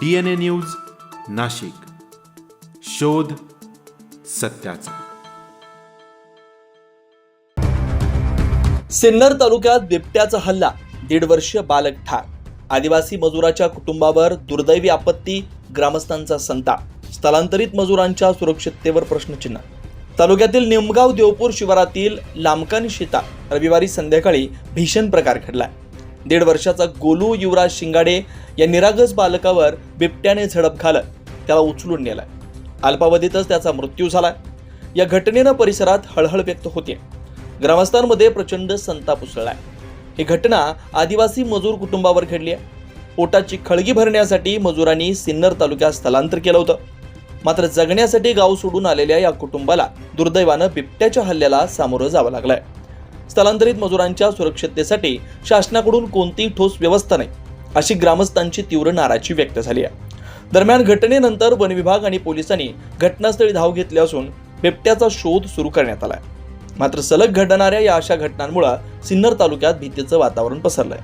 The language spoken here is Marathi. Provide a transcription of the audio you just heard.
D N A news Nashik. शोध सत्याचा. सिन्नर तालुक्यात बिबट्याचा हल्ला दीड वर्ष बालक ठार. आदिवासी मजुराच्या कुटुंबावर दुर्दैवी आपत्ती ग्रामस्थांचा संताप. स्थलांतरित मजुरांच्या सुरक्षिततेवर प्रश्नचिन्ह. तालुक्यातील निमगाव देवपूर शिवारातील लामकानी शेतात रविवारी संध्याकाळी भीषण प्रकार घडलाय. दीड वर्षाचा गोलू युवराज शिंगाडे या निरागस बालकावर बिबट्याने झडप घालत त्याला उचलून नेलाय. अल्पावधीतच त्याचा मृत्यू झाला या घटनेनं परिसरात हळहळ व्यक्त होते ग्रामस्थांमध्ये प्रचंड संताप उसळलाय. ही घटना आदिवासी मजूर कुटुंबावर घडली आहे पोटाची खळगी भरण्यासाठी मजुरांनी सिन्नर तालुक्यात स्थलांतर केलं होतं. मात्र जगण्यासाठी गाव सोडून आलेल्या या कुटुंबाला दुर्दैवानं बिबट्याच्या हल्ल्याला सामोरं जावं लागलंय. स्थलांतरित मजुरांच्या सुरक्षिततेसाठी शासनाकडून कोणतीही ठोस व्यवस्था नाही अशी ग्रामस्थांची तीव्र नाराजी व्यक्त झाली आहे. दरम्यान घटनेनंतर वन विभाग आणि पोलिसांनी घटनास्थळी धाव घेतली असून बिबट्याचा शोध सुरू करण्यात आलाय. मात्र सलग घडणाऱ्या या अशा घटनांमुळे सिन्नर तालुक्यात भीतीचं वातावरण पसरलंय.